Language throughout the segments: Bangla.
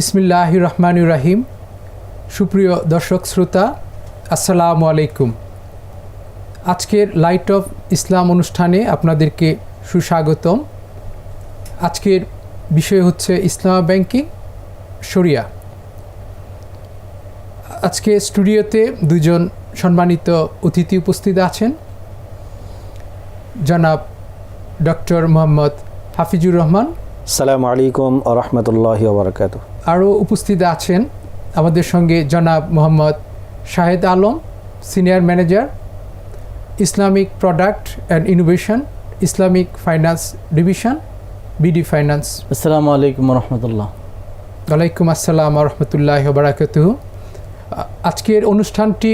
বিসমিল্লাহ রহমান রাহিম। সুপ্রিয় দর্শক শ্রোতা, আসসালামু আলাইকুম। আজকের লাইট অফ ইসলাম অনুষ্ঠানে আপনাদেরকে সুস্বাগতম। আজকের বিষয় হচ্ছে ইসলাম ব্যাংকিং, শরিয়া। আজকে স্টুডিওতে দুজন সম্মানিত অতিথি উপস্থিত আছেন। জনাব ডক্টর মোহাম্মদ হাফিজুর রহমান সালাম আলাইকুম রহমতুল্লাহ বরকাত আরও উপস্থিত আছেন আমাদের সঙ্গে জনাব Mohammad Shahed Alam senior manager Islamic product and innovation Islamic finance division BD finance. আসসালামু আলাইকুম রহমতুল্লাহ। ওয়ালাইকুম আসসালাম রহমতুল্লাহ বারাকাত আজকের অনুষ্ঠানটি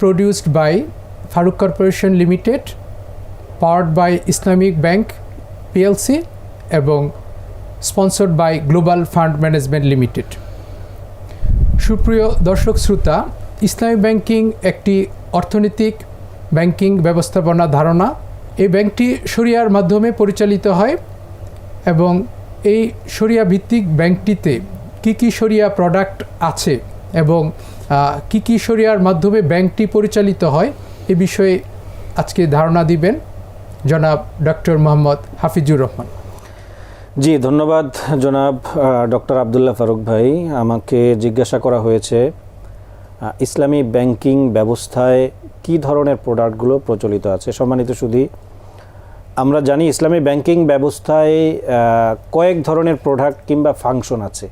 produced by Faruk corporation limited powered by Islamic bank PLC এবং sponsored by global fund management limited. সুপ্রিয় দর্শক শ্রোতা, ইসলামী ব্যাংকিং একটি অর্থনৈতিক ব্যাংকিং ব্যবস্থাপনা ধারণা। এই ব্যাংকটি শরিয়ার মাধ্যমে পরিচালিত হয় এবং এই শরিয়া ভিত্তিক ব্যাংকটিতে কি কি শরিয়া প্রোডাক্ট আছে এবং কি কি শরিয়ার মাধ্যমে ব্যাংকটি পরিচালিত হয়, এ বিষয়ে আজকে ধারণা দিবেন জনাব ডক্টর মোহাম্মদ হাফিজুর রহমান। জি, ধন্যবাদ জনাব ডক্টর আবদুল্লাহ ফারুক ভাই। আমাকে জিজ্ঞাসা করা হয়েছে ইসলামী ব্যাংকিং ব্যবস্থায় কি ধরনের প্রোডাক্টগুলো প্রচলিত আছে? সম্মানিত শুধু আমরা জানি ইসলামী ব্যাংকিং ব্যবস্থায় কয়েক ধরনের প্রোডাক্ট কিংবা ফাংশন আছে।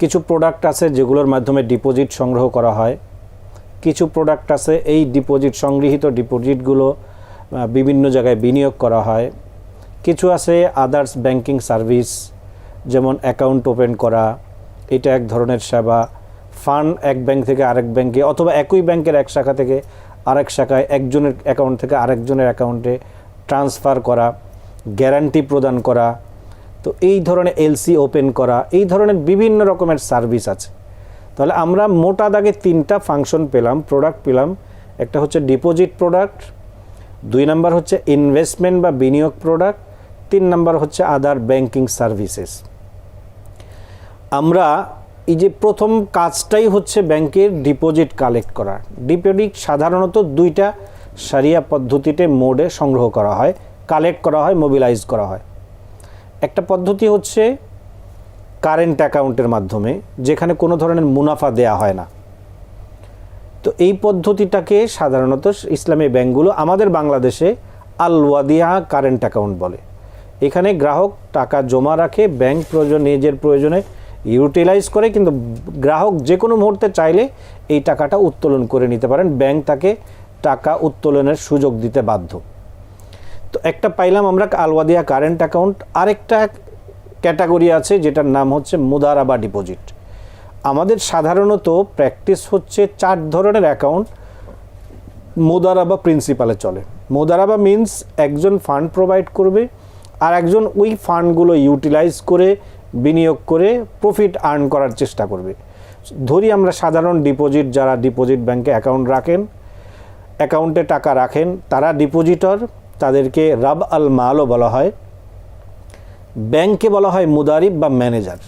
কিছু প্রোডাক্ট আছে যেগুলোর মাধ্যমে ডিপোজিট সংগ্রহ করা হয়। কিছু প্রোডাক্ট আছে, এই ডিপোজিট, সংগৃহীত ডিপোজিটগুলো বিভিন্ন জায়গায় বিনিয়োগ করা হয়। কিছু আছে আদার্স ব্যাংকিং সার্ভিস যেমন অ্যাকাউন্ট ওপেন করা, এটা এক ধরনের সেবা। ফান্ড এক ব্যাংক থেকে আরেক ব্যাংকে অথবা একই ব্যাংকের এক শাখা থেকে আরেক শাখায় একজনের অ্যাকাউন্ট থেকে আরেকজনের অ্যাকাউন্টে ট্রান্সফার করা গ্যারান্টি প্রদান করা। তো এই ধরনের এলসি ওপেন করা, এই ধরনের বিভিন্ন রকমের সার্ভিস আছে। তাহলে আমরা মোটা দাগে তিনটা ফাংশন পেলাম প্রোডাক্ট পেলাম। একটা হচ্ছে ডিপোজিট প্রোডাক্ট দুই নাম্বার হচ্ছে ইনভেস্টমেন্ট বা বিনিয়োগ প্রোডাক্ট তিন নাম্বার হচ্ছে আদার ব্যাংকিং সার্ভিসেস আমরা এই যে প্রথম কাজটাই হচ্ছে ব্যাংকের ডিপোজিট কালেক্ট করা। ডিপোজিট সাধারণত দুইটা সারিয়া পদ্ধতিতে মোডে সংগ্রহ করা হয় কালেক্ট করা হয় মোবিলাইজ করা হয়। একটা পদ্ধতি হচ্ছে কারেন্ট অ্যাকাউন্টের মাধ্যমে, যেখানে কোনো ধরনের মুনাফা দেয়া হয় না। তো এই পদ্ধতিটাকে সাধারণত ইসলামী ব্যাংকগুলো আমাদের বাংলাদেশে আল ওয়াদিয়া কারেন্ট অ্যাকাউন্ট বলে। এখানে গ্রাহক টাকা জমা রাখে, ব্যাংক প্রয়োজন, নিজের প্রয়োজনে ইউটিলাইজ করে, কিন্তু গ্রাহক যে কোনো মুহূর্তে চাইলে এই টাকাটা উত্তোলন করে নিতে পারেন। ব্যাংক তাকে টাকা উত্তোলনের সুযোগ দিতে বাধ্য। তো একটা পাইলাম আমরা আলওয়াদিয়া কারেন্ট অ্যাকাউন্ট। আরেকটা ক্যাটাগরি আছে যেটার নাম হচ্ছে মুদারাবা ডিপোজিট। আমাদের সাধারণত প্র্যাকটিস হচ্ছে চার ধরনের অ্যাকাউন্ট মোদারাবা প্রিন্সিপালে চলে। মোদারাবা মিন্স একজন ফান্ড প্রোভাইড করবে আর একজন ওই ফান্ডগুলো ইউটিলাইজ করে, বিনিয়োগ করে প্রফিট আর্ন করার চেষ্টা করবে। ধরি আমরা সাধারণ ডিপোজিট, যারা ডিপোজিট ব্যাংকে অ্যাকাউন্ট রাখেন, অ্যাকাউন্টে টাকা রাখেন, তারা ডিপোজিটর, তাদেরকে রাব আল মালও বলা হয়। ব্যাংকে বলা হয় মুদারিব বা ম্যানেজার।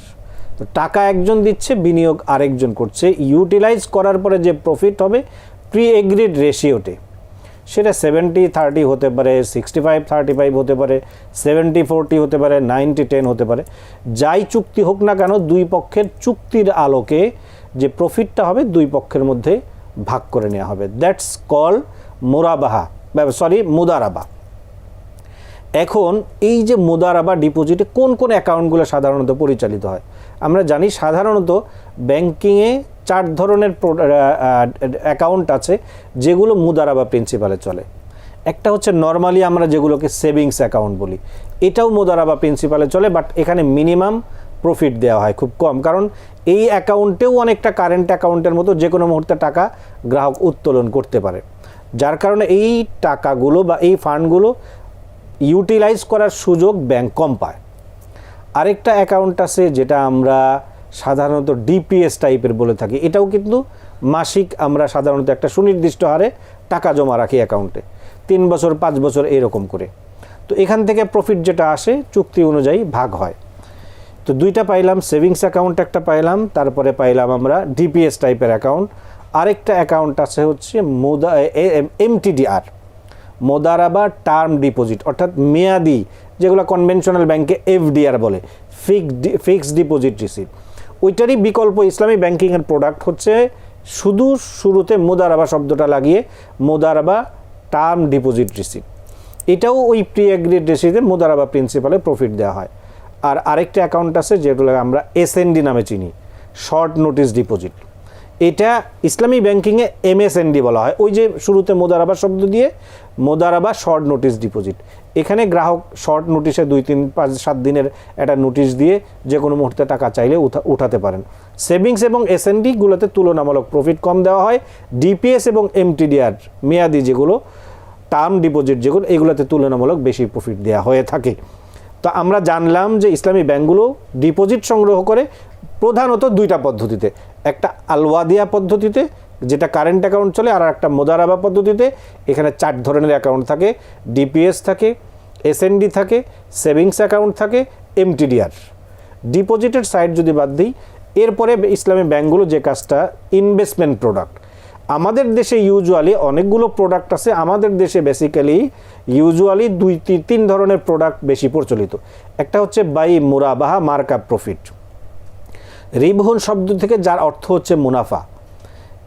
তো টাকা একজন দিচ্ছে, বিনিয়োগ আরেকজন করছে। ইউটিলাইজ করার পরে যে প্রফিট হবে প্রি এগ্রিড রেশিওতে। সেটা সেভেন্টি থার্টি হতে পারে সিক্সটি ফাইভ থার্টি ফাইভ হতে পারে সেভেন্টি ফোরটি হতে পারে নাইনটি টেন হতে পারে। যাই চুক্তি হোক না কেন, দুই পক্ষের চুক্তির আলোকে যে প্রফিটটা হবে, দুই পক্ষের মধ্যে ভাগ করে নেওয়া হবে। দ্যাটস কল মোরাবাহা সরি মুদারাবা। এখন এই যে মুদারাবা ডিপোজিটে কোন কোন অ্যাকাউন্টগুলো সাধারণত পরিচালিত হয়? আমরা জানি সাধারণত ব্যাংকিংয়ে চার ধরনের অ্যাকাউন্ট আছে, যেগুলো মুদারা বা প্রিন্সিপালে চলে। একটা হচ্ছে নর্মালি আমরা যেগুলোকে সেভিংস অ্যাকাউন্ট বলি। এটাও মুদারাবা প্রিন্সিপালে চলে বাট এখানে মিনিমাম প্রফিট দেওয়া হয় খুব কম। কারণ এই অ্যাকাউন্টেও অনেকটা কারেন্ট অ্যাকাউন্টের মতো যে কোনো মুহূর্তে টাকা গ্রাহক উত্তোলন করতে পারে। যার কারণে এই টাকাগুলো বা এই ফান্ডগুলো ইউটিলাইজ করার সুযোগ ব্যাংক কম পায়। আরেকটা অ্যাকাউন্ট আছে যেটা আমরা সাধারণত ডিপিএস টাইপের বলে থাকি। এটাও কিন্তু মাসিক আমরা সাধারণত একটা সুনির্দিষ্ট হারে টাকা জমা রাখি অ্যাকাউন্টে তিন বছর, পাঁচ বছর এরকম করে। তো এখান থেকে প্রফিট যেটা আসে, চুক্তি অনুযায়ী ভাগ হয়। তো দুইটা পাইলাম সেভিংস অ্যাকাউন্ট একটা পাইলাম, তারপরে পাইলাম আমরা ডিপিএস টাইপের অ্যাকাউন্ট আরেকটা অ্যাকাউন্ট আছে হচ্ছে মোদা এমটিডিআর মোদারাবা টার্ম ডিপোজিট অর্থাৎ মেয়াদি, যেগুলো কনভেনশনাল ব্যাংকে এফডিআর বলে ফিক্সড ফিক্সড ডিপোজিট রিসিভ ওইটারই বিকল্প ইসলামী ব্যাংকিংয়ের প্রোডাক্ট হচ্ছে শুধু শুরুতে মোদারাবা শব্দটা লাগিয়ে মোদারাবা টার্ম ডিপোজিট রিসিভ এটাও ওই প্রি অ্যাগ্রিড রেসিডে মোদারাবা প্রিন্সিপালে প্রফিট দেওয়া হয়। আর আরেকটা অ্যাকাউন্ট আছে যেগুলো আমরা এসএনডি নামে চিনি শর্ট নোটিস ডিপোজিট এটা ইসলামী ব্যাংকিংয়ে এমএসএনডি বলা হয়। ওই যে শুরুতে মোদারাবা শব্দ দিয়ে মোদারাবা শর্ট নোটিস ডিপোজিট এখানে গ্রাহক শর্ট নোটিশে দুই, তিন, পাঁচ, সাত দিনের একটা নোটিশ দিয়ে যে কোনো মুহূর্তে টাকা চাইলে উঠা- উঠাতে পারেন। সেভিংস এবং এসএনডিগুলোতে তুলনামূলক প্রফিট কম দেওয়া হয়। ডিপিএস এবং এমটিডিআর মেয়াদি যেগুলো টার্ম ডিপোজিট যেগুলো, এগুলোতে তুলনামূলক বেশি প্রফিট দেওয়া হয়ে থাকে। তো আমরা জানলাম যে ইসলামী ব্যাংকগুলো ডিপোজিট সংগ্রহ করে প্রধানত দুইটা পদ্ধতিতে। একটা আলওয়াদিয়া পদ্ধতিতে যেটা কারেন্ট অ্যাকাউন্ট চলে আর একটা মোদারাবা পদ্ধতিতে এখানে চার ধরনের অ্যাকাউন্ট থাকে ডিপিএস থাকে এসএনডি থাকে সেভিংস অ্যাকাউন্ট থাকে এমটিডিআর ডিপোজিটের সাইড যদি বাদ দিই, এরপরে ইসলামী ব্যাঙ্কগুলো যে কাজটা ইনভেস্টমেন্ট প্রোডাক্ট আমাদের দেশে ইউজুয়ালি অনেকগুলো প্রোডাক্ট আছে, আমাদের দেশে বেসিক্যালি ইউজুয়ালি দুই তিন ধরনের প্রোডাক্ট বেশি প্রচলিত। একটা হচ্ছে বাই মুরাবাহা মার্কা প্রফিট রিবহন শব্দ থেকে যার অর্থ হচ্ছে মুনাফা।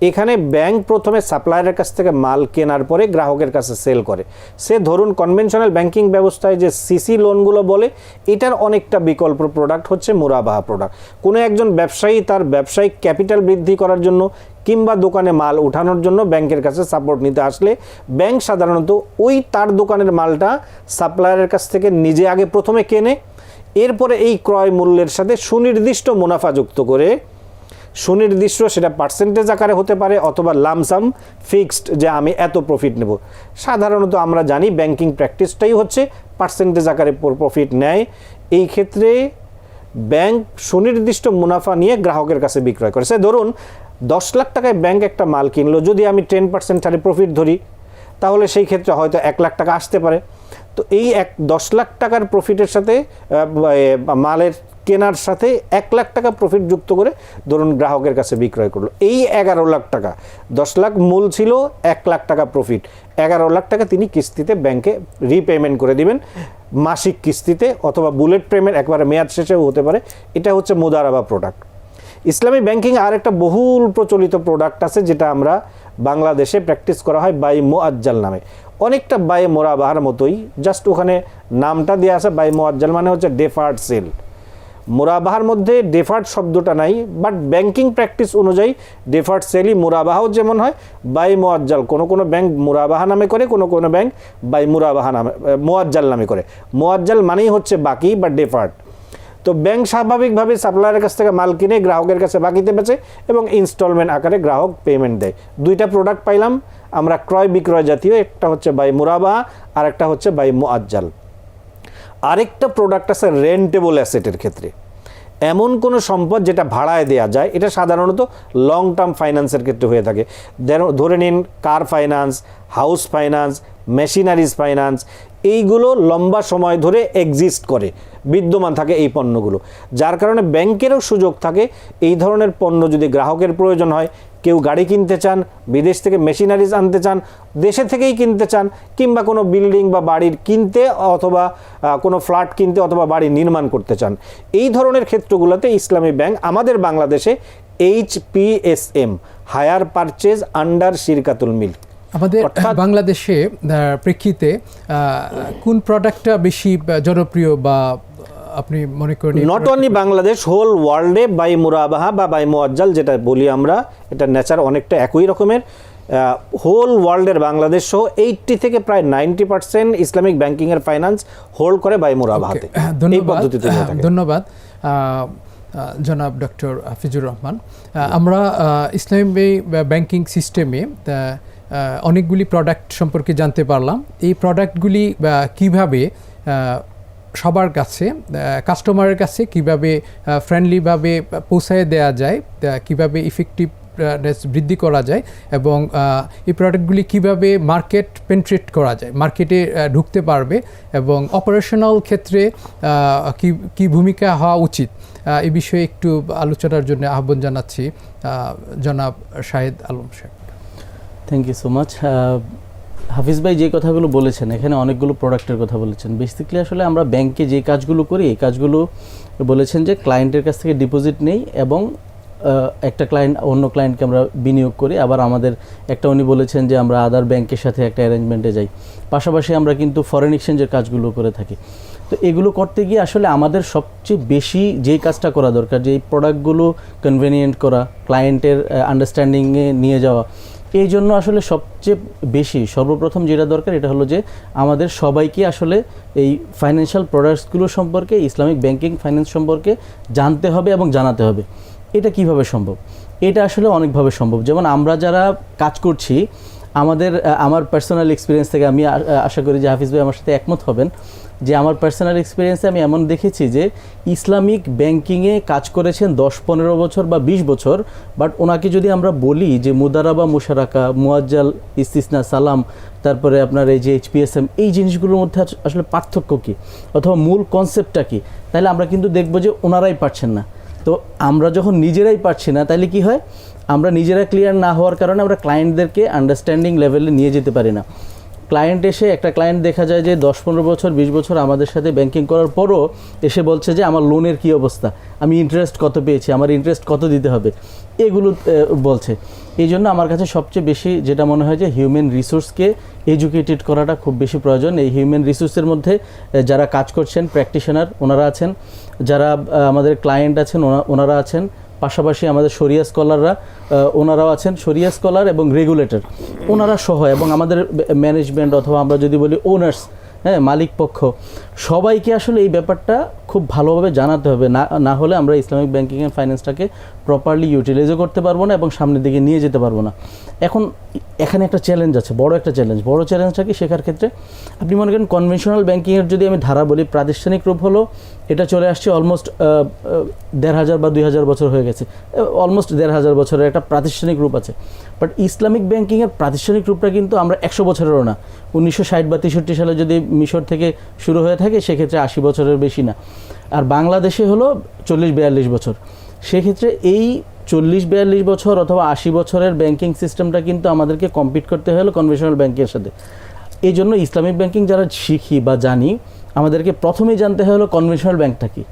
এখানে ব্যাংক প্রথমে সাপ্লায়ারের কাছ থেকে মাল কেনার পরে গ্রাহকের কাছে সেল করে। সে ধরুন কনভেনশনাল ব্যাংকিং ব্যবস্থায় যে সিসি লোনগুলো বলে, এটার অনেকটা বিকল্প প্রোডাক্ট হচ্ছে মুরাবাহা প্রোডাক্ট কোনো একজন ব্যবসায়ী তার ব্যবসায়িক ক্যাপিটাল বৃদ্ধি করার জন্য কিংবা দোকানে মাল ওঠানোর জন্য ব্যাংকের কাছে সাপোর্ট নিতে আসলে ব্যাংক সাধারণত ওই তার দোকানের মালটা সাপ্লায়ারের কাছ থেকে নিজে আগে প্রথমে কেনে, এরপরে এই ক্রয় মূল্যের সাথে সুনির্দিষ্ট মুনাফা যুক্ত করে সুনির্দিষ্ট সেটা পার্সেন্টেজ আকারে হতে পারে অথবা লামসাম ফিক্সড যে আমি এত প্রফিট নেব। সাধারণত আমরা জানি ব্যাংকিং প্র্যাকটিসটাই হচ্ছে পার্সেন্টেজ আকারে প্রফিট নেয়। এই ক্ষেত্রে ব্যাংক সুনির্দিষ্ট মুনাফা নিয়ে গ্রাহকের কাছে বিক্রয় করে। সে ধরুন দশ লাখ টাকায় ব্যাংক একটা মাল কিনলো, যদি আমি টেন পার্সেন্ট হারে প্রফিট ধরি, তাহলে সেই ক্ষেত্রে হয়তো এক লাখ টাকা আসতে পারে। তো এই এক দশ লাখ টাকার প্রফিটের সাথে মালের কেনার সাথে এক লাখ টাকা প্রফিট যুক্ত করে ধরুন গ্রাহকের কাছে বিক্রয় করল। এই এগারো লাখ টাকা, দশ লাখ মূল ছিল এক লাখ টাকা প্রফিট এগারো লাখ টাকা তিনি কিস্তিতে ব্যাংকে রিপেমেন্ট করে দিবেন। মাসিক কিস্তিতে অথবা বুলেট পেমেন্ট একবারে মেয়াদ শেষেও হতে পারে। এটা হচ্ছে মোদারাবা প্রোডাক্ট ইসলামী ব্যাংকিং আর একটা বহুল প্রচলিত প্রোডাক্ট আছে যেটা আমরা বাংলাদেশে প্র্যাকটিস করা হয় বাই মোয়াজ্জাল নামে। অনেকটা বাই মোরাবাহার মতোই। জাস্ট ওখানে নামটা দেওয়া আছে বাই মোয়াজ্জাল মানে হচ্ছে ডেফার্ড সেল মোরাবাহার মধ্যে ডেফার্ড শব্দটা নাই বাট ব্যাংকিং প্র্যাকটিস অনুযায়ী ডেফার্ড সেলই মুরাবাহাও যেমন হয়, বাই মোয়াজ্জাল কোনো কোনো ব্যাংক মোরাবাহা নামে করে, কোনো কোনো ব্যাংক বাই মুরাবাহা নামে মোয়াজ্জাল নামে করে। মোয়াজ্জাল মানেই হচ্ছে বাকি বা ডেফার্ড তো ব্যাংক স্বাভাবিকভাবে সাপ্লায়ারের কাছ থেকে মাল কিনে গ্রাহকের কাছে বাকিতে বেচে এবং ইনস্টলমেন্ট আকারে গ্রাহক পেমেন্ট দেয়। দুইটা প্রোডাক্ট পাইলাম, আমরা ক্রয় বিক্রয় জাতীয়, একটা হচ্ছে বাই মুরাবাহা আর একটা হচ্ছে বাই মোয়াজ্জাল আরেকটা প্রোডাক্ট আছে রেন্টেবল অ্যাসেটের ক্ষেত্রে। এমন কোনো সম্পদ যেটা ভাড়ায় দেওয়া যায়, এটা সাধারণত লং টার্ম ফাইন্যান্সের ক্ষেত্রে হয়ে থাকে। ধরে নিন car finance house finance machineries finance এইগুলো লম্বা সময় ধরে এক্সিস্ট করে, বিদ্যমান থাকে এই পণ্যগুলো। যার কারণে ব্যাংকেরও সুযোগ থাকে, এই ধরনের পণ্য যদি গ্রাহকের প্রয়োজন হয়, কেউ গাড়ি কিনতে চান, বিদেশ থেকে মেশিনারিজ আনতে চান, দেশে থেকেই কিনতে চান, কিংবা কোনো বিল্ডিং বা বাড়ির কিনতে অথবা কোনো ফ্ল্যাট কিনতে অথবা বাড়ি নির্মাণ করতে চান, এই ধরনের ক্ষেত্রগুলোতে ইসলামী ব্যাংক আমাদের বাংলাদেশে H P S M hire purchase under শিরকাতুল মিল্ক আমাদের বাংলাদেশে প্রেক্ষিতে কোন প্রোডাক্টটা বেশি জনপ্রিয় বা আপনি মনে করেন নট অনলি বাংলাদেশ হোল ওয়ার্ল্ডে বাই মুরাবাহা বা বাই মোয়াজ্জাল যেটা বলি আমরা এটা নেচার অনেকটা একই রকমের। হোল ওয়ার্ল্ডের বাংলাদেশ সহ এইটটি থেকে প্রায় নাইনটি পার্সেন্ট ইসলামিক ব্যাংকিংয়ের ফাইন্যান্স হোল্ড করে বাই মুরাবাহাতে। হ্যাঁ, ধন্যবাদ। হয়ে। ধন্যবাদ। জনাব ডক্টর হাফিজুর রহমান। আমরা ইসলামী ব্যাংকিং সিস্টেমে অনেকগুলি প্রোডাক্ট সম্পর্কে জানতে পারলাম। এই প্রোডাক্টগুলি কীভাবে সবার কাছে কাস্টমারের কাছে কীভাবে ফ্রেন্ডলিভাবে পৌঁছায় দেওয়া যায় কীভাবে ইফেক্টিভ বৃদ্ধি করা যায় এবং এই প্রোডাক্টগুলি কীভাবে মার্কেট পেন্ট্রেট করা যায় মার্কেটে ঢুকতে পারবে এবং অপারেশনাল ক্ষেত্রে কি কি ভূমিকা হওয়া উচিত এই বিষয়ে একটু আলোচনার জন্য আহ্বান জানাচ্ছি জনাব শাহেদ আলম সাহেব। Thank you so much Hafiz ভাই যে কথাগুলো বলেছেন, এখানে অনেকগুলো প্রোডাক্টের কথা বলেছেন। বেসিক্যালি আসলে আমরা ব্যাংকে যে কাজগুলো করি, এই কাজগুলো বলেছেন যে ক্লায়েন্টের কাছ থেকে ডিপোজিট নেই এবং একটা ক্লায়েন্ট অন্য ক্লায়েন্টকে আমরা বিনিয়োগ করি। আবার আমাদের একটা উনি বলেছেন যে আমরা আদার ব্যাংকের সাথে একটা অ্যারেঞ্জমেন্টে যাই। পাশাপাশি আমরা কিন্তু ফরেন এক্সচেঞ্জের কাজগুলো করে থাকি। তো এগুলো করতে গিয়ে আসলে আমাদের সবচেয়ে বেশি যেই কাজটা করা দরকার যে এই প্রোডাক্টগুলো কনভেনিয়েন্ট করা ক্লায়েন্টের আন্ডারস্ট্যান্ডিংয়ে নিয়ে যাওয়া এই জন্য আসলে সবচেয়ে বেশি, সর্বপ্রথম যেটা দরকার এটা হলো যে আমাদের সবাইকে আসলে এই ফাইন্যান্সিয়াল প্রোডাক্টসগুলো সম্পর্কে, ইসলামিক ব্যাংকিং ফাইন্যান্স সম্পর্কে জানতে হবে এবং জানাতে হবে। এটা কীভাবে সম্ভব? এটা আসলে অনেকভাবে সম্ভব। যেমন আমরা যারা কাজ করছি আমাদের আমার পার্সোনাল এক্সপিরিয়েন্স থেকে আমি আশা করি যে হাফিজ ভাই আমার সাথে একমত হবেন যে আমার পার্সোনাল এক্সপিরিয়েন্সে আমি এমন দেখেছি যে ইসলামিক ব্যাংকিংয়ে কাজ করেছেন দশ, পনেরো বছর বা বিশ বছর বাট ওনাকে যদি আমরা বলি যে মুদারাবা, মুশারাকা, মুয়াজ্জাল, ইস্তিসনা, সালাম, তারপরে আপনার এই যে এইচপিএসএম এই জিনিসগুলোর মধ্যে আস- আসলে পার্থক্য কী? অথবা মূল কনসেপ্টটা কী? তাহলে আমরা কিন্তু দেখব যে ওনারাই পারছেন না। তো আমরা যখন নিজেরাই পারছি না, তাহলে কি হয়? আমরা নিজেরা ক্লিয়ার না হওয়ার কারণে আমরা ক্লায়েন্টদেরকে আন্ডারস্ট্যান্ডিং লেভেলে নিয়ে যেতে পারি না। ক্লায়েন্ট এসে একটা ক্লায়েন্ট দেখা যায় যে দশ পনেরো বছর, বিশ বছর আমাদের সাথে ব্যাংকিং করার পরও এসে বলছে যে, আমার লোনের কী অবস্থা? আমি ইন্টারেস্ট কত পেয়েছি? আমার ইন্টারেস্ট কত দিতে হবে? এগুলো বলছে। এই জন্য আমার কাছে সবচেয়ে বেশি যেটা মনে হয় যে হিউম্যান রিসোর্সকে এডুকেটেড করাটা খুব বেশি প্রয়োজন। এই হিউম্যান রিসোর্সের মধ্যে যারা কাজ করছেন প্র্যাকটিশনার ওনারা আছেন। যারা আমাদের ক্লায়েন্ট আছেন ওনারা আছেন। পাশাপাশি আমাদের শরিয়া স্কলাররা ওনারাও আছেন, শরিয়া স্কলার এবং রেগুলেটর। ওনারা সহ এবং আমাদের ম্যানেজমেন্ট অথবা আমরা যদি বলি ওনার্স হ্যাঁ মালিক পক্ষ সবাইকে আসলে এই ব্যাপারটা খুব ভালোভাবে জানাতে হবে। না না হলে আমরা ইসলামিক ব্যাংকিং অ্যান্ড ফাইন্যান্সটাকে প্রপারলি ইউটিলাইজও করতে পারব না এবং সামনের দিকে নিয়ে যেতে পারব না। এখন এখানে একটা চ্যালেঞ্জ আছে, বড় একটা চ্যালেঞ্জ বড় চ্যালেঞ্জটা কি? শেখার ক্ষেত্রে আপনি মনে করেন কনভেনশনাল ব্যাংকিংয়ের যদি আমি ধারা বলি, প্রাতিষ্ঠানিক রূপ হলো, এটা চলে আসছে অলমোস্ট দেড় হাজার বা দুই হাজার বছর হয়ে গেছে। অলমোস্ট দেড় হাজার বছরের একটা প্রাতিষ্ঠানিক রূপ আছে। বাট ইসলামিক ব্যাংকিংয়ের প্রাতিষ্ঠানিক রূপটা কিন্তু আমরা একশো বছরেরও না। উনিশশো ষাট বা তেষট্টি সালে যদি মিশর থেকে শুরু হয়ে থাকে, সেক্ষেত্রে আশি বছরের বেশি না। আর বাংলাদেশে হলো চল্লিশ বিয়াল্লিশ বছর। সেক্ষেত্রে এই চল্লিশ বিয়াল্লিশ বছর অথবা আশি বছরের ব্যাংকিং সিস্টেমটা কিন্তু আমাদেরকে কম্পিট করতে হলো কনভেনশনাল ব্যাংকের সাথে। এই জন্য ইসলামিক ব্যাংকিং যারা শিখি বা জানি, আমাদেরকে প্রথমেই জানতে হলো কনভেনশনাল ব্যাংকটা কী?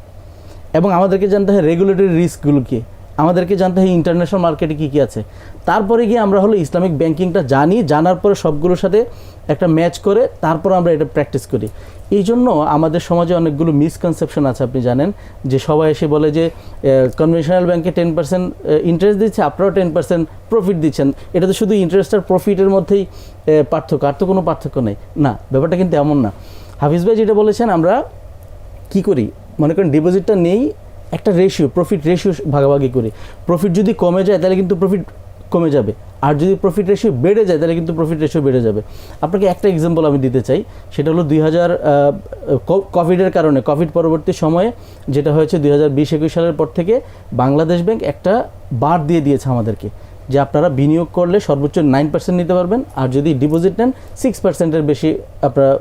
এবং আমাদেরকে জানতে হয় রেগুলেটরি রিস্কগুলো কী? আমাদেরকে জানতে হয় ইন্টারন্যাশনাল মার্কেটে কী কী আছে। তারপরে গিয়ে আমরা হলো ইসলামিক ব্যাংকিংটা জানি, জানার পরে সবগুলোর সাথে একটা ম্যাচ করে, তারপর আমরা এটা প্র্যাকটিস করি। এই জন্য আমাদের সমাজে অনেকগুলো মিসকনসেপশন আছে, আপনি জানেন, যে সবাই এসে বলে যে কনভেনশনাল ব্যাংকে টেন পার্সেন্ট ইন্টারেস্ট দিচ্ছে আপনারাও টেন পার্সেন্ট প্রফিট দিচ্ছেন। এটা তো শুধু ইন্টারেস্ট আর প্রফিটের মধ্যেই পার্থক্য, আর তো কোনো পার্থক্য নেই। না, ব্যাপারটা কিন্তু এমন না। হাফিজ ভাই যেটা বলেছেন, আমরা কি করি? মনে করেন ডিপোজিটটা নেই একটা রেশিও প্রফিট রেশিও ভাগাভাগি করি। প্রফিট যদি কমে যায়, তাহলে কিন্তু প্রফিট কমে যাবে। আর যদি প্রফিট রেশিও বেড়ে যায়, তাহলে কিন্তু প্রফিট রেশিও বেড়ে যাবে। আপনাকে একটা এক্সাম্পল আমি দিতে চাই। সেটা হলো দুই হাজার কোভিডের কারণে। কোভিড পরবর্তী সময়ে যেটা হয়েছে, দুই হাজার বিশ, একুশ সালের পর থেকে বাংলাদেশ ব্যাংক একটা বার দিয়ে দিয়েছে আমাদেরকে। যে আপনারা বিনিয়োগ করলে সর্বোচ্চ নাইন পার্সেন্ট নিতে পারবেন। আর যদি ডিপোজিট নেন সিক্স পার্সেন্টের বেশি আপনারা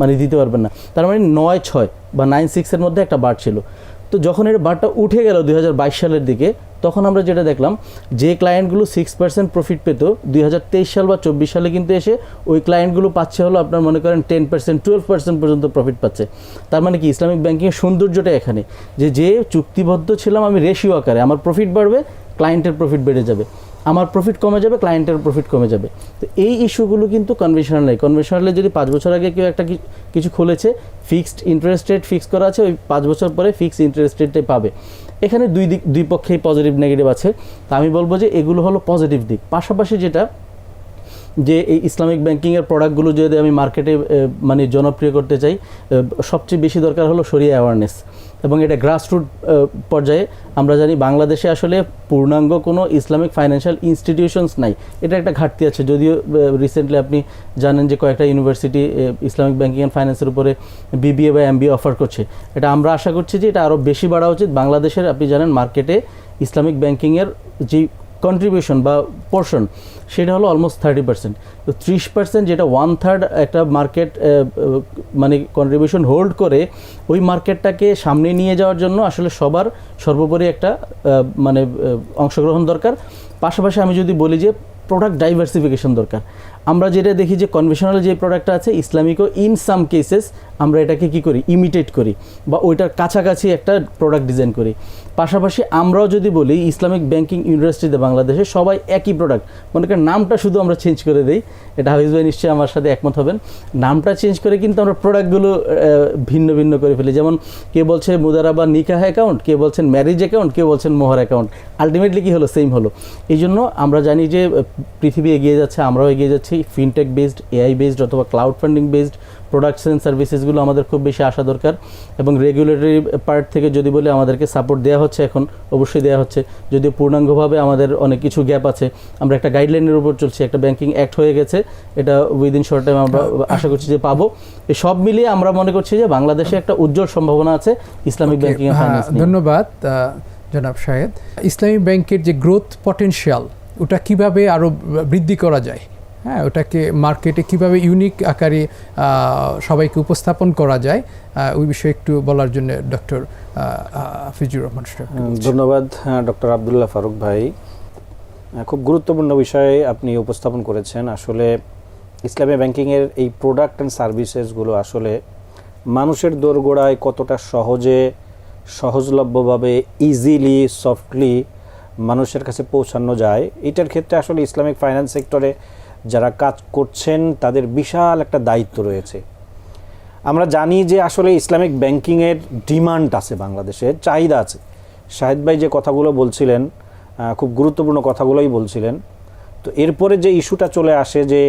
মানে দিতে পারবেন না। তার মানে নয় ছয় বা নাইন সিক্সের মধ্যে একটা বার ছিল। তো যখন এর বারটা উঠে গেল দুই হাজার বাইশ সালের দিকে, তখন আমরা যেটা দেখলাম, যে ক্লায়েন্টগুলো সিক্স পার্সেন্ট প্রফিট পেত, দুই হাজার তেইশ সাল বা চব্বিশ সালে কিন্তু এসে ওই ক্লায়েন্টগুলো পাচ্ছে হলো আপনার মনে করেন টেন পার্সেন্ট টুয়েলভ পার্সেন্ট পর্যন্ত প্রফিট পাচ্ছে। তার মানে কি, ইসলামিক ব্যাঙ্কিংয়ের সৌন্দর্যটা এখানে। যে যে চুক্তিবদ্ধ ছিলাম আমি রেশিও আকারে, আমার প্রফিট বাড়বে ক্লায়েন্টের প্রফিট বেড়ে যাবে। আমার প্রফিট কমে যাবে ক্লায়েন্টের প্রফিট কমে যাবে। তো এই ইস্যুগুলো কিন্তু কনভেনশনাল কনভেনশনালে যদি পাঁচ বছর আগে কেউ একটা কিছু খুলেছে ফিক্সড ইন্টারেস্ট রেট ফিক্স করা আছে, ওই পাঁচ বছর পরে ফিক্সড ইন্টারেস্ট রেটটাই পাবে। এখানে দুই দিক দুই পক্ষেই পজিটিভ নেগেটিভ আছে। তা আমি বলব যে এগুলো হলো পজিটিভ দিক। পাশাপাশি যেটা, যে এই ইসলামিক ব্যাংকিংয়ের প্রোডাক্টগুলো যদি আমি মার্কেটে মানে জনপ্রিয় করতে চাই সবচেয়ে বেশি দরকার হলো সরিয়া অ্যাওয়ারনেস এবং এটা গ্রাসরুট পর্যায়ে আমরা জানি বাংলাদেশে আসলে পূর্ণাঙ্গ কোনো ইসলামিক ফাইন্যান্সিয়াল ইনস্টিটিউশনস নাই। এটা একটা ঘাটতি আছে। যদিও রিসেন্টলি আপনি জানেন যে কয়েকটা ইউনিভার্সিটি ইসলামিক ব্যাংকিং অ্যান্ড ফাইন্যান্সের উপরে বিবিএ বা এমবিএ অফার করছে। এটা আমরা আশা করছি যে এটা আরও বেশি বাড়া উচিত। বাংলাদেশের আপনি জানেন মার্কেটে ইসলামিক ব্যাংকিংয়ের যে কন্ট্রিবিউশন বা পোর্শন সেটা হলো অলমোস্ট থার্টি পার্সেন্ট তো ত্রিশ পার্সেন্ট যেটা ওয়ান থার্ড একটা মার্কেট মানে কন্ট্রিবিউশন হোল্ড করে, ওই মার্কেটটাকে সামনে নিয়ে যাওয়ার জন্য আসলে সবার সর্বোপরি একটা মানে অংশগ্রহণ দরকার। পাশাপাশি আমি যদি বলি যে প্রোডাক্ট ডাইভার্সিফিকেশন দরকার। আমরা যেটা দেখি যে কনভেশনাল যে প্রোডাক্টটা আছে, ইসলামিকও ইন সাম কেসেস আমরা এটাকে কি করি? ইমিটেট করি বা ওইটার কাছাকাছি একটা প্রোডাক্ট ডিজাইন করি। পাশাপাশি আমরাও যদি বলি, ইসলামিক ব্যাংকিং ইউনিভার্সিটিতে বাংলাদেশে সবাই একই প্রোডাক্ট মনে করেন নামটা শুধু আমরা চেঞ্জ করে দিই। এটা হাফিজ ভাই নিশ্চয়ই আমার সাথে একমত হবেন। নামটা চেঞ্জ করে কিন্তু আমরা প্রোডাক্টগুলো ভিন্ন ভিন্ন করে ফেলি। যেমন কে বলছে মুদারাবা নিকাহ অ্যাকাউন্ট কে বলছেন ম্যারেজ অ্যাকাউন্ট কে বলছেন মোহর অ্যাকাউন্ট আলটিমেটলি কী হলো? সেম হলো। এই জন্য আমরা জানি যে পৃথিবী এগিয়ে যাচ্ছে, আমরাও এগিয়ে যাচ্ছি। ফিনটেক বেসড এআই বেসড অথবা cloud funding based products and সার্ভিসেসগুলো আমাদের খুব বেশি আসা দরকার এবং রেগুলেটরি পার্ট থেকে যদি বলে আমাদেরকে সাপোর্ট দেওয়া হচ্ছে এখন অবশ্যই দেওয়া হচ্ছে। যদিও পূর্ণাঙ্গভাবে আমাদের অনেক কিছু গ্যাপ আছে আমরা একটা গাইডলাইনের উপর চলছি একটা ব্যাংকিং অ্যাক্ট হয়ে গেছে এটা উইদিন শর্ট টাইম আমরা আশা করছি যে পাবো। এই সব মিলিয়ে আমরা মনে করছি যে বাংলাদেশে একটা উজ্জ্বল সম্ভাবনা আছে ইসলামিক ব্যাংকিং হ্যাঁ, ধন্যবাদ জনাব শাহেদ ইসলামী ব্যাংকের যে গ্রোথ পটেনশিয়াল ওটা কীভাবে আরও বৃদ্ধি করা যায়? হ্যাঁ ওটাকে মার্কেটে কীভাবে ইউনিক আকারে সবাইকে উপস্থাপন করা যায় ওই বিষয়ে একটু বলার জন্য ডক্টর হাফিজুর রহমান ধন্যবাদ ডক্টর আবদুল্লাহ ফারুক ভাই। খুব গুরুত্বপূর্ণ বিষয়ে আপনি উপস্থাপন করেছেন। আসলে ইসলামী ব্যাংকিংয়ের এই প্রোডাক্ট অ্যান্ড সার্ভিসেসগুলো আসলে মানুষের দোরগোড়ায় কতটা সহজে সহজলভ্যভাবে ইজিলি সফটলি মানুষের কাছে পৌঁছানো যায় এটার ক্ষেত্রে আসলে ইসলামিক ফাইন্যান্স সেক্টরে যারা কাজ করছেন, তাদের বিশাল একটা দায়িত্ব রয়েছে। আমরা জানি যে আসলে ইসলামিক ব্যাংকিংয়ের ডিমান্ড আছে বাংলাদেশে চাহিদা আছে। শাহেদ ভাই যে কথাগুলো বলছিলেন খুব গুরুত্বপূর্ণ কথাগুলোই বলছিলেন। তো এরপরে যে ইস্যুটা চলে আসে যে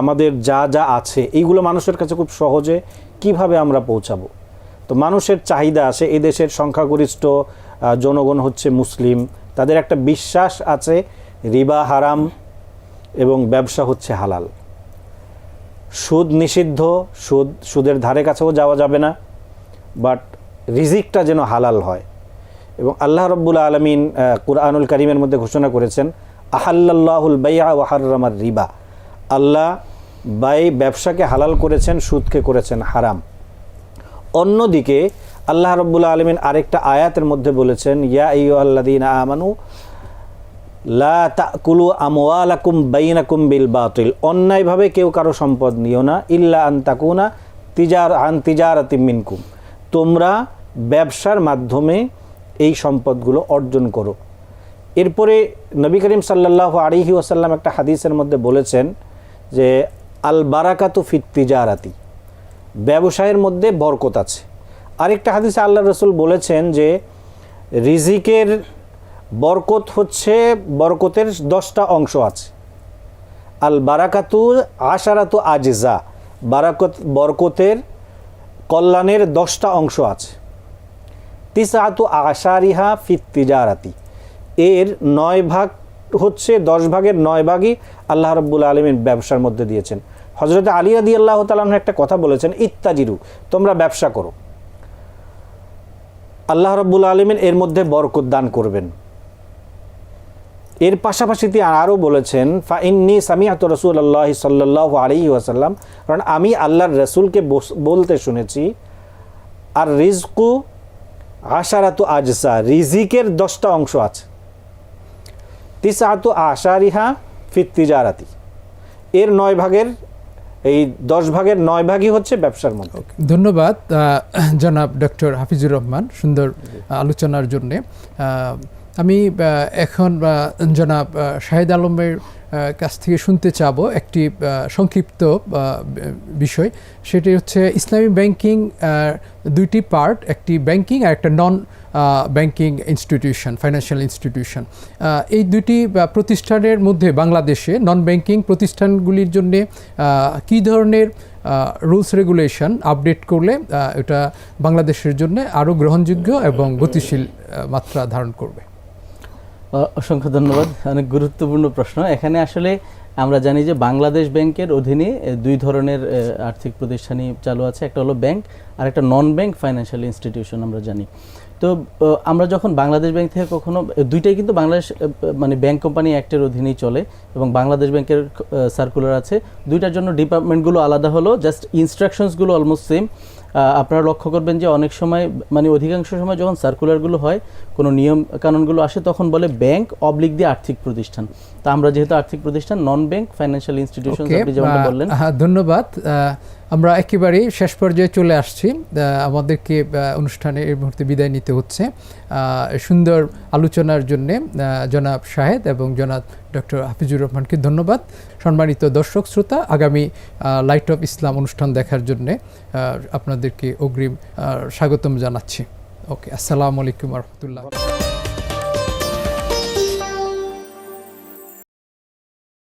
আমাদের যা যা আছে, এইগুলো মানুষের কাছে খুব সহজে কীভাবে আমরা পৌঁছাবো? তো মানুষের চাহিদা আছে এদেশের সংখ্যাগরিষ্ঠ জনগণ হচ্ছে মুসলিম, তাদের একটা বিশ্বাস আছে, রিবা হারাম এবং ব্যবসা হচ্ছে হালাল। সুদ নিষিদ্ধ, সুদ, সুদের ধারে কাছেও যাওয়া যাবে না বাট রিজিকটা যেন হালাল হয়। এবং আল্লাহ রব্বুল আলমিন কুরআনুল করিমের মধ্যে ঘোষণা করেছেন আহাল্লাহুল বাইয়া ওয়াহার রিবা। আল্লাহ বাই ব্যবসাকে হালাল করেছেন, সুদকে করেছেন হারাম। অন্যদিকে আল্লাহ রব্বুল আলমিন আরেকটা আয়াতের মধ্যে বলেছেন, ইয়া ইয়ুল্লাদিন আমানু লা বিল অন্যায়ভাবে কেউ কারও সম্পদ নিও না, ইল্লা আন তাকুনা তিজার আন তিজারাতি মিনকুম। তোমরা ব্যবসার মাধ্যমে এই সম্পদগুলো অর্জন করো। এরপরে নবী করিম সাল্লাহ আলিহি ওয়াসাল্লাম একটা হাদিসের মধ্যে বলেছেন যে, আল বারাকাতু ফিত তিজারাতি। ব্যবসায়ের মধ্যে বরকত আছে। আরেকটা হাদিসে আল্লাহ রসুল বলেছেন যে, রিজিকের বরকত হচ্ছে, বরকতের দশটা অংশ আছে। আল বারাকাতু আশারাতু আজজা, বারাকত, বরকতের কল্যাণের দশটা অংশ আছে। তিসাতু আশারিহা ফিত তিজারাতি, এর নয় ভাগ হচ্ছে, দশ ভাগের নয় ভাগই আল্লাহ রব্বুল আলমীর ব্যবসার মধ্যে দিয়েছেন। হজরত আলী আদি আল্লাহ তালাহ একটা কথা বলেছেন, ইত্তাজিরু, তোমরা ব্যবসা করো। আল্লাহ রব্বুল আলমিন এর মধ্যে বরকত দান করবেন। এর পাশাপাশি তিনি আরও বলেছেন, ফা ইন্নি সামিয়াত রসুল আল্লাহ সাল্লাহ আলী ওয়াসাল্লাম। কারণ আমি আল্লাহর রসুলকে বলতে শুনেছি, আর রিজকু আশারাতু আজসা, রিজিকের দশটা অংশ আছে। তিসাতু আশারিহা ফিত তিজারাতি। এর নয় ভাগের, এই দশ ভাগের নয় ভাগই হচ্ছে ব্যবসার মধ্যে। ধন্যবাদ জনাব ডক্টর হাফিজুর রহমান সুন্দর আলোচনার জন্য। আমি এখন জনাব শাহেদ আলমের কাছ থেকে শুনতে চাব একটি সংক্ষিপ্ত বিষয়। সেটি হচ্ছে ইসলামী ব্যাংকিং দুইটি পার্ট, একটি ব্যাংকিং আর একটা non banking institution, financial institution. এই দুটি প্রতিষ্ঠানের মধ্যে বাংলাদেশে নন ব্যাংকিং প্রতিষ্ঠানগুলির জন্যে কী ধরনের রুলস, রেগুলেশন আপডেট করলে এটা বাংলাদেশের জন্য আরও গ্রহণযোগ্য এবং গতিশীল মাত্রা ধারণ করবে? অসংখ্য ধন্যবাদ। অনেক গুরুত্বপূর্ণ প্রশ্ন। এখানে আসলে আমরা জানি যে বাংলাদেশ ব্যাংকের অধীনে দুই ধরনের আর্থিক প্রতিষ্ঠানই চালু আছে। একটা হলো ব্যাংক, আর একটা নন ব্যাংক ফাইন্যান্সিয়াল ইনস্টিটিউশন আমরা জানি। তো আমরা যখন বাংলাদেশ ব্যাংক থেকে কখনো দুইটাই কিন্তু বাংলাদেশ মানে ব্যাংক কোম্পানি অ্যাক্টের অধীনেই চলে এবং বাংলাদেশ ব্যাংকের সার্কুলার আছে। দুইটার জন্য ডিপার্টমেন্টগুলো আলাদা হলো জাস্ট ইনস্ট্রাকশনসগুলো অলমোস্ট সেম আপনারা লক্ষ্য করবেন যে অনেক সময় মানে অধিকাংশ সময় যখন সার্কুলারগুলো হয় কোনো নিয়ম কানুনগুলো আসে তখন বলে ব্যাংক অবলিক দিয়ে আর্থিক প্রতিষ্ঠান। তা আমরা যেহেতু আর্থিক প্রতিষ্ঠান নন ব্যাংক ফাইন্যান্সিয়াল ইনস্টিটিউশন আপনি যেমনটা বললেন। হ্যাঁ ধন্যবাদ। আমরা একেবারেই শেষ পর্যায়ে চলে আসছি। আমাদেরকে অনুষ্ঠানে এই মুহূর্তে বিদায় নিতে হচ্ছে। আহ, সুন্দর আলোচনার জন্য জনাব শাহেদ এবং জনাব ডক্টর হাফিজুর রহমানকে ধন্যবাদ। সম্মানিত দর্শক শ্রোতা, আগামী লাইট অফ ইসলাম অনুষ্ঠান দেখার জন্য আপনাদেরকে অগ্রিম স্বাগতম জানাচ্ছি। ওকে, আসসালামু আলাইকুম রহমতুল্লাহ।